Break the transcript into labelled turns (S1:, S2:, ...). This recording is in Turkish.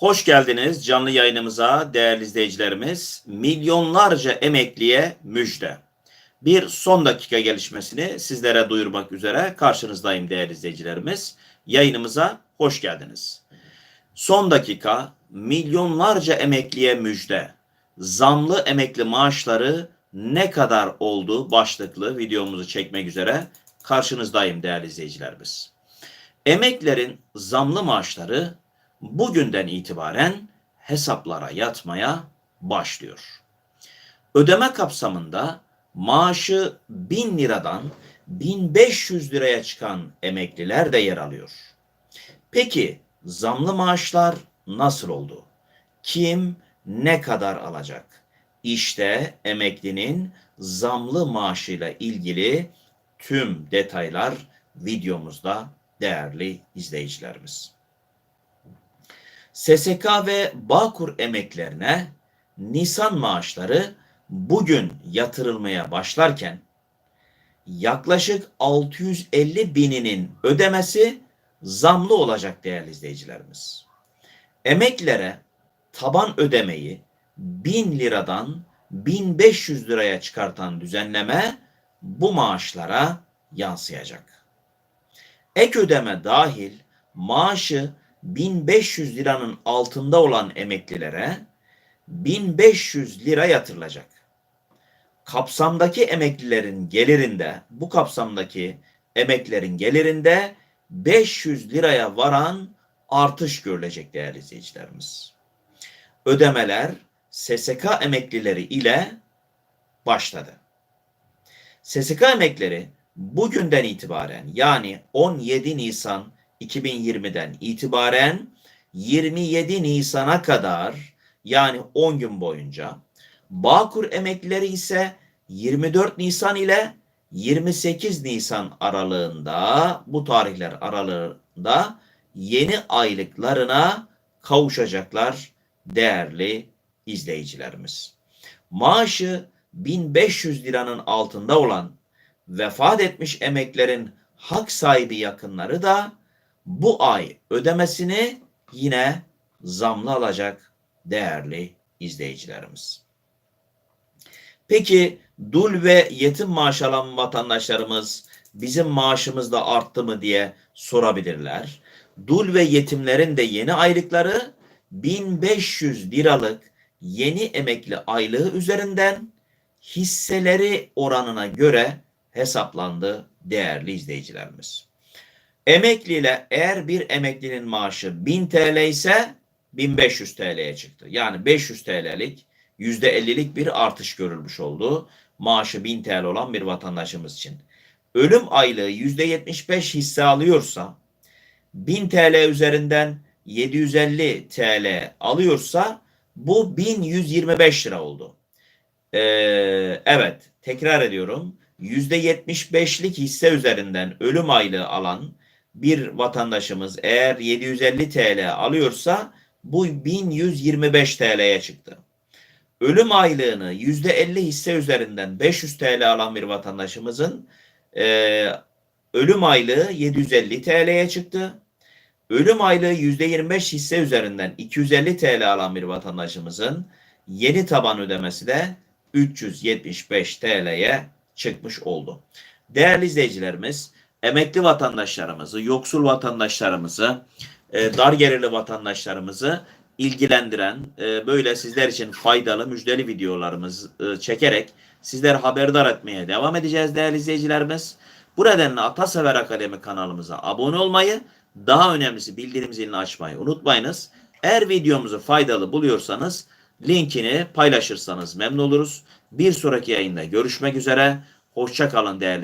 S1: Hoş geldiniz canlı yayınımıza değerli izleyicilerimiz. Milyonlarca emekliye müjde. Bir son dakika gelişmesini sizlere duyurmak üzere karşınızdayım değerli izleyicilerimiz. Yayınımıza hoş geldiniz. Son dakika milyonlarca emekliye müjde. Zamlı emekli maaşları ne kadar oldu başlıklı videomuzu çekmek üzere karşınızdayım değerli izleyicilerimiz. Emeklerin zamlı maaşları bugünden itibaren hesaplara yatmaya başlıyor. Ödeme kapsamında maaşı 1000 liradan 1500 liraya çıkan emekliler de yer alıyor. Peki zamlı maaşlar nasıl oldu? Kim ne kadar alacak? İşte emeklinin zamlı maaşıyla ilgili tüm detaylar videomuzda değerli izleyicilerimiz. SSK ve Bağkur emeklerine Nisan maaşları bugün yatırılmaya başlarken yaklaşık 650 bininin ödemesi zamlı olacak değerli izleyicilerimiz. Emeklilere taban ödemeyi 1000 liradan 1500 liraya çıkartan düzenleme bu maaşlara yansıyacak. Ek ödeme dahil maaşı 1500 liranın altında olan emeklilere 1500 lira yatırılacak. Kapsamdaki emeklilerin gelirinde, bu kapsamdaki emeklilerin gelirinde 500 liraya varan artış görülecek değerli izleyicilerimiz. Ödemeler SSK emeklileri ile başladı. SSK emeklileri bugünden itibaren yani 17 Nisan 2020'den itibaren 27 Nisan'a kadar yani 10 gün boyunca Bağkur emeklileri ise 24 Nisan ile 28 Nisan aralığında bu tarihler aralığında yeni aylıklarına kavuşacaklar değerli izleyicilerimiz. Maaşı 1500 liranın altında olan vefat etmiş emeklerin hak sahibi yakınları da bu ay ödemesini yine zamlı alacak değerli izleyicilerimiz. Peki dul ve yetim maaş alan vatandaşlarımız bizim maaşımız da arttı mı diye sorabilirler. Dul ve yetimlerin de yeni aylıkları 1500 liralık yeni emekli aylığı üzerinden hisseleri oranına göre hesaplandı değerli izleyicilerimiz. Emekli ile eğer bir emeklinin maaşı 1000 TL ise 1500 TL'ye çıktı. Yani 500 TL'lik %50'lik bir artış görülmüş oldu. Maaşı 1000 TL olan bir vatandaşımız için. Ölüm aylığı %75 hisse alıyorsa 1000 TL üzerinden 750 TL alıyorsa bu 1125 lira oldu. Ee, evet tekrar ediyorum. %75'lik hisse üzerinden ölüm aylığı alan bir vatandaşımız eğer 750 TL alıyorsa bu 1125 TL'ye çıktı. Ölüm aylığını %50 hisse üzerinden 500 TL alan bir vatandaşımızın e, ölüm aylığı 750 TL'ye çıktı. Ölüm aylığı %25 hisse üzerinden 250 TL alan bir vatandaşımızın yeni taban ödemesi de 375 TL'ye çıkmış oldu. Değerli izleyicilerimiz, emekli vatandaşlarımızı, yoksul vatandaşlarımızı, e, dar gelirli vatandaşlarımızı ilgilendiren e, böyle sizler için faydalı müjdeli videolarımız e, çekerek sizleri haberdar etmeye devam edeceğiz değerli izleyicilerimiz. Bu nedenle Atasever Akademi kanalımıza abone olmayı, daha önemlisi bildirim zilini açmayı unutmayınız. Eğer videomuzu faydalı buluyorsanız linkini paylaşırsanız memnun oluruz. Bir sonraki yayında görüşmek üzere. Hoşça kalın değerli